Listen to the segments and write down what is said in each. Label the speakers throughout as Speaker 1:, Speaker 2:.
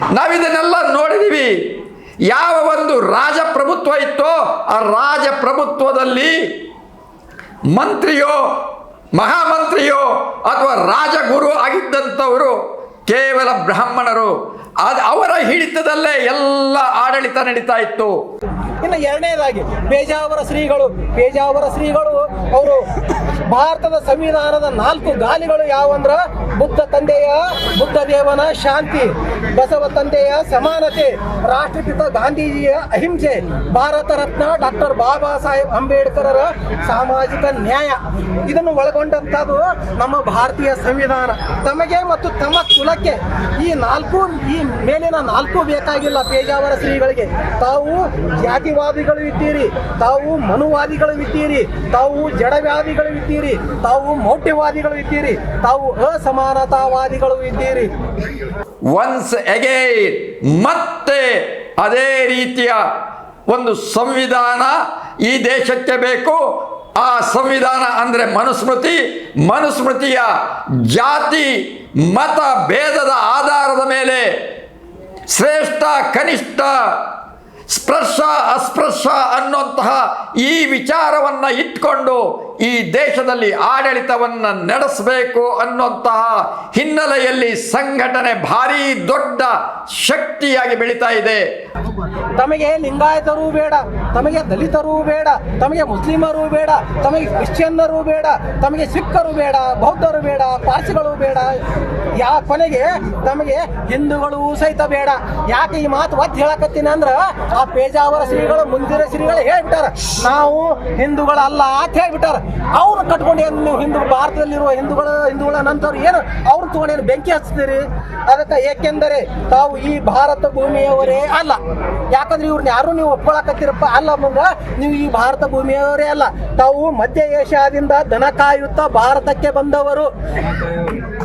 Speaker 1: ನಾವಿದನ್ನೆಲ್ಲ ನೋಡಿದೀವಿ. ಯಾವ ಒಂದು ರಾಜಪ್ರಭುತ್ವ ಇತ್ತೋ ಆ ರಾಜಪ್ರಭುತ್ವದಲ್ಲಿ ಮಂತ್ರಿಯೋ, ಮಹಾಮಂತ್ರಿಯೋ ಅಥವಾ ರಾಜಗುರು ಆಗಿದ್ದಂಥವರು ಕೇವಲ ಬ್ರಾಹ್ಮಣರು. ಅದು ಅವರ ಹಿಡಿತದಲ್ಲೇ ಎಲ್ಲ ಆಡಳಿತ ನಡೀತಾ ಇತ್ತು.
Speaker 2: ಇನ್ನು ಎರಡನೇದಾಗಿ, ಪೇಜಾವರ ಶ್ರೀಗಳು ಪೇಜಾವರ ಶ್ರೀಗಳು ಅವರು ಭಾರತದ ಸಂವಿಧಾನದ ನಾಲ್ಕು ಗಾಲಿಗಳು ಯಾವಂದ್ರ? ಬುದ್ಧ ತಂದೆಯ, ಬುದ್ಧ ದೇವನ ಶಾಂತಿ, ಬಸವ ತಂದೆಯ ಸಮಾನತೆ, ರಾಷ್ಟ್ರಪಿತ ಗಾಂಧೀಜಿಯ ಅಹಿಂಸೆ, ಭಾರತ ರತ್ನ ಡಾಕ್ಟರ್ ಬಾಬಾ ಸಾಹೇಬ್ ಅಂಬೇಡ್ಕರರ ಸಾಮಾಜಿಕ ನ್ಯಾಯ. ಇದನ್ನು ಒಳಗೊಂಡಂತದ್ದು ನಮ್ಮ ಭಾರತೀಯ ಸಂವಿಧಾನ. ತಮಗೆ ಮತ್ತು ತಮ್ಮ ಕುಲಕ್ಕೆ ಈ ನಾಲ್ಕು, ಈ ಮೇಲಿನ ನಾಲ್ಕು ಬೇಕಾಗಿಲ್ಲ ಪೇಜಾವರ ಶ್ರೀಗಳಿಗೆ. ತಾವು ಜಾತಿವಾದಿಗಳು ಇದ್ದೀರಿ, ತಾವು ಮನುವಾದಿಗಳು ಇದ್ದೀರಿ, ತಾವು ಜಡವ್ಯಾದಿಗಳು ಇದ್ದೀರಿ, ತಾವು ಮೌಢ್ಯವಾದಿಗಳು ಇದ್ದೀರಿ, ತಾವು ಅಸಮಾನತಾವಾದಿಗಳು ಇದ್ದೀರಿ.
Speaker 1: ಒನ್ಸ್ ಅಗೈನ್ ಮತ್ತೆ ಅದೇ ರೀತಿಯ ಒಂದು ಸಂವಿಧಾನ ಈ ದೇಶಕ್ಕೆ ಬೇಕು. ಆ ಸಂವಿಧಾನ ಅಂದರೆ ಮನುಸ್ಮೃತಿ. ಮನುಸ್ಮೃತಿಯ ಜಾತಿ, ಮತ, ಭೇದದ ಆಧಾರದ ಮೇಲೆ ಶ್ರೇಷ್ಠ, ಕನಿಷ್ಠ ಸ್ಪರ್ಶ ಅಸ್ಪರ್ಶ ಅನ್ನುವಂತಹ ಈ ವಿಚಾರವನ್ನು ಇಟ್ಕೊಂಡು ಈ ದೇಶದಲ್ಲಿ ಆಡಳಿತವನ್ನು ನಡೆಸಬೇಕು ಅನ್ನುವಂತಹ ಹಿನ್ನೆಲೆಯಲ್ಲಿ ಸಂಘಟನೆ ಭಾರಿ ದೊಡ್ಡ ಶಕ್ತಿಯಾಗಿ ಬೆಳೀತಾ ಇದೆ.
Speaker 2: ತಮಗೆ ಲಿಂಗಾಯತರು ಬೇಡ, ತಮಗೆ ದಲಿತರು ಬೇಡ, ತಮಗೆ ಮುಸ್ಲಿಮರು ಬೇಡ, ತಮಗೆ ಕ್ರಿಶ್ಚಿಯನ್ನರು ಬೇಡ, ತಮಗೆ ಸಿಖ್ಖರು ಬೇಡ, ಬೌದ್ಧರು ಬೇಡ, ಪಾರ್ಸಿಗಳು ಬೇಡ, ಯಾ ಕೊನೆಗೆ ತಮಗೆ ಹಿಂದೂಗಳು ಸಹಿತ ಬೇಡ. ಯಾಕೆ ಈ ಮಾತು ಒತ್ತಿ ಹೇಳಕತ್ತೀನಿ ಅಂದ್ರ ಆ ಪೇಜಾವರ ಶ್ರೀಗಳು, ಮುಂದಿನ ಶ್ರೀಗಳು ಹೇಳ್ಬಿಟ್ಟಾರ. ನಾವು ಹಿಂದೂಗಳಲ್ಲ ಅಂತ ಹೇಳ್ಬಿಟ್ಟಾರ. ಅವ್ರು ಕಟ್ಕೊಂಡು ಏನು ನೀವು ಹಿಂದೂ ಭಾರತದಲ್ಲಿರುವ ಹಿಂದೂಗಳ ಹಿಂದೂಗಳ ನಂತರ ಏನು ಅವ್ರು ತಗೊಂಡು ಏನು ಬೆಂಕಿ ಹಚ್ತೀರಿ? ಅದಕ್ಕೆ ಏಕೆಂದರೆ ತಾವು ಈ ಭಾರತ ಭೂಮಿಯವರೇ ಅಲ್ಲ. ಯಾಕಂದ್ರೆ ಇವ್ರನ್ನ ಯಾರು ನೀವು ಒಪ್ಕೊಳಕತ್ತೀರಪ್ಪ? ಅಲ್ಲ ಮುಂದ ನೀವು ಈ ಭಾರತ ಭೂಮಿಯವರೇ ಅಲ್ಲ. ತಾವು ಮಧ್ಯ ಏಷ್ಯಾದಿಂದ ದನ ಕಾಯುತ್ತಾ ಭಾರತಕ್ಕೆ ಬಂದವರು.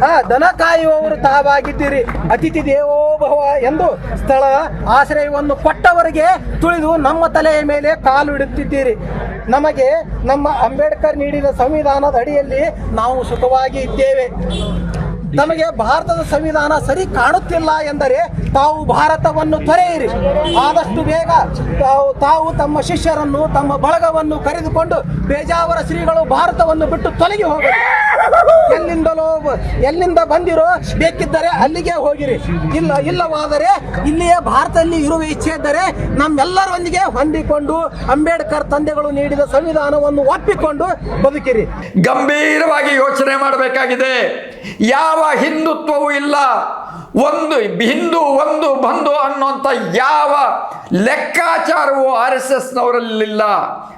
Speaker 2: ಹಾ ದನ ಕಾಯುವವರು ತಾವಾಗಿದ್ದೀರಿ. ಅತಿಥಿ ದೇವೋಭವ ಎಂದು ಸ್ಥಳ ಆಶ್ರಯವನ್ನು ಕೊಟ್ಟವರಿಗೆ ತುಳಿದು ನಮ್ಮ ತಲೆಯ ಮೇಲೆ ಕಾಲು ಇಡುತ್ತಿದ್ದೀರಿ. ನಮಗೆ ನಮ್ಮ ಅಂಬೇಡ್ಕರ್ ನೀಡಿದ ಸಂವಿಧಾನದ ಅಡಿಯಲ್ಲಿ ನಾವು ಸುಖವಾಗಿ ಇದ್ದೇವೆ. ನಮಗೆ ಭಾರತದ ಸಂವಿಧಾನ ಸರಿ ಕಾಣುತ್ತಿಲ್ಲ ಎಂದರೆ ತಾವು ಭಾರತವನ್ನು ತೊರೆಯಿರಿ. ಆದಷ್ಟು ಬೇಗ ತಾವು ತಾವು ತಮ್ಮ ಶಿಷ್ಯರನ್ನು ತಮ್ಮ ಬಳಗವನ್ನು ಕರೆದುಕೊಂಡು ಬೇಜಾವರ ಶ್ರೀಗಳು ಭಾರತವನ್ನು ಬಿಟ್ಟು ತೊಲಗಿ ಹೋಗಲಿ. ಎಲ್ಲಿಂದಲೋ ಎಲ್ಲಿಂದ ಬಂದಿರೋ ಬೇಕಿದ್ದರೆ ಅಲ್ಲಿಗೆ ಹೋಗಿರಿ. ಇಲ್ಲ, ಇಲ್ಲವಾದರೆ ಇಲ್ಲಿಯೇ ಭಾರತದಲ್ಲಿ ಇರುವ ಇಚ್ಛೆ ಇದ್ದರೆ ನಮ್ಮೆಲ್ಲರೊಂದಿಗೆ ಹೊಂದಿಕೊಂಡು ಅಂಬೇಡ್ಕರ್ ತಂದೆಗಳು ನೀಡಿದ ಸಂವಿಧಾನವನ್ನು ಒಪ್ಪಿಕೊಂಡು ಬದುಕಿರಿ.
Speaker 1: ಗಂಭೀರವಾಗಿ ಯೋಚನೆ ಮಾಡಬೇಕಾಗಿದೆ. ಯಾವ ಹಿಂದುತ್ವವೂ ಇಲ್ಲ. ಒಂದು ಹಿಂದೂ, ಒಂದು ಬಂದು ಅನ್ನುವಂಥ ಯಾವ ಲೆಕ್ಕಾಚಾರವೂ ಆರ್ ಎಸ್ ಎಸ್ನವರಲ್ಲಿಲ್ಲ.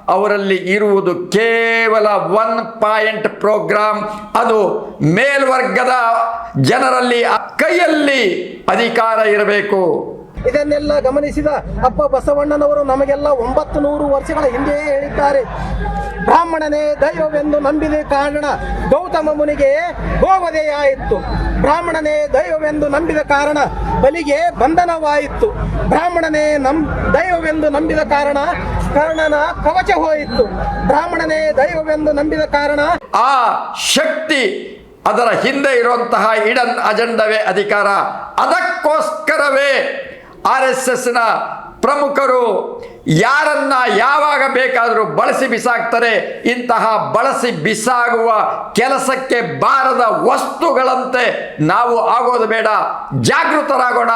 Speaker 1: ಅವರಲ್ಲಿ ಇರುವುದು ಕೇವಲ ಒನ್ ಪಾಯಿಂಟ್ ಪ್ರೋಗ್ರಾಮ್ ಅದು ಮೇಲ್ವರ್ಗದ ಜನರಲ್ಲಿ ಕೈಯಲ್ಲಿ ಅಧಿಕಾರ ಇರಬೇಕು.
Speaker 2: ಇದನ್ನೆಲ್ಲ ಗಮನಿಸಿದ ಅಪ್ಪ ಬಸವಣ್ಣನವರು ನಮಗೆಲ್ಲ ಒಂಬತ್ತು ನೂರು ವರ್ಷಗಳ ಹಿಂದೆಯೇ ಹೇಳಿದ್ದಾರೆ. ಬ್ರಾಹ್ಮಣನೇ ದೈವವೆಂದು ನಂಬಿದ ಕಾರಣ ಗೌತಮ ಮುನಿಗೆ ಗೋವಧೆಯಾಯಿತು ಬ್ರಾಹ್ಮಣನೇ ದೈವವೆಂದು ನಂಬಿದ ಕಾರಣ ಬಲಿಗೆ ಬಂಧನವಾಯಿತು. ಬ್ರಾಹ್ಮಣನೇ ನಂ, ದೈವವೆಂದು ನಂಬಿದ ಕಾರಣ ಕರ್ಣನ ಕವಚ ಹೋಯಿತು. ಬ್ರಾಹ್ಮಣನೇ ದೈವವೆಂದು ನಂಬಿದ ಕಾರಣ
Speaker 1: ಆ ಶಕ್ತಿ ಅದರ ಹಿಂದೆ ಇರುವಂತಹ ಇಡನ್ ಅಜೆಂಡವೇ ಅಧಿಕಾರ. ಅದಕ್ಕೋಸ್ಕರವೇ ಆರ್ ಎಸ್ ಎಸ್ನ ಪ್ರಮುಖರು ಯಾರನ್ನ ಯಾವಾಗ ಬೇಕಾದರೂ ಬಳಸಿ ಬಿಸಾಕ್ತಾರೆ, ಇಂತಹ ಬಳಸಿ ಬಿಸಾಗುವ ಕೆಲಸಕ್ಕೆ ಬಾರದ ವಸ್ತುಗಳಂತೆ ನಾವು ಆಗೋದು ಬೇಡ. ಜಾಗೃತರಾಗೋಣ,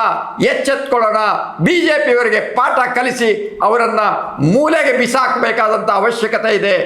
Speaker 1: ಎಚ್ಚೆತ್ಕೊಳ್ಳೋಣ. ಬಿ ಜೆ ಪಿಯವರಿಗೆ ಪಾಠ ಕಲಿಸಿ ಅವರನ್ನು ಮೂಲೆಗೆ ಬಿಸಾಕಬೇಕಾದಂಥ ಅವಶ್ಯಕತೆ ಇದೆ.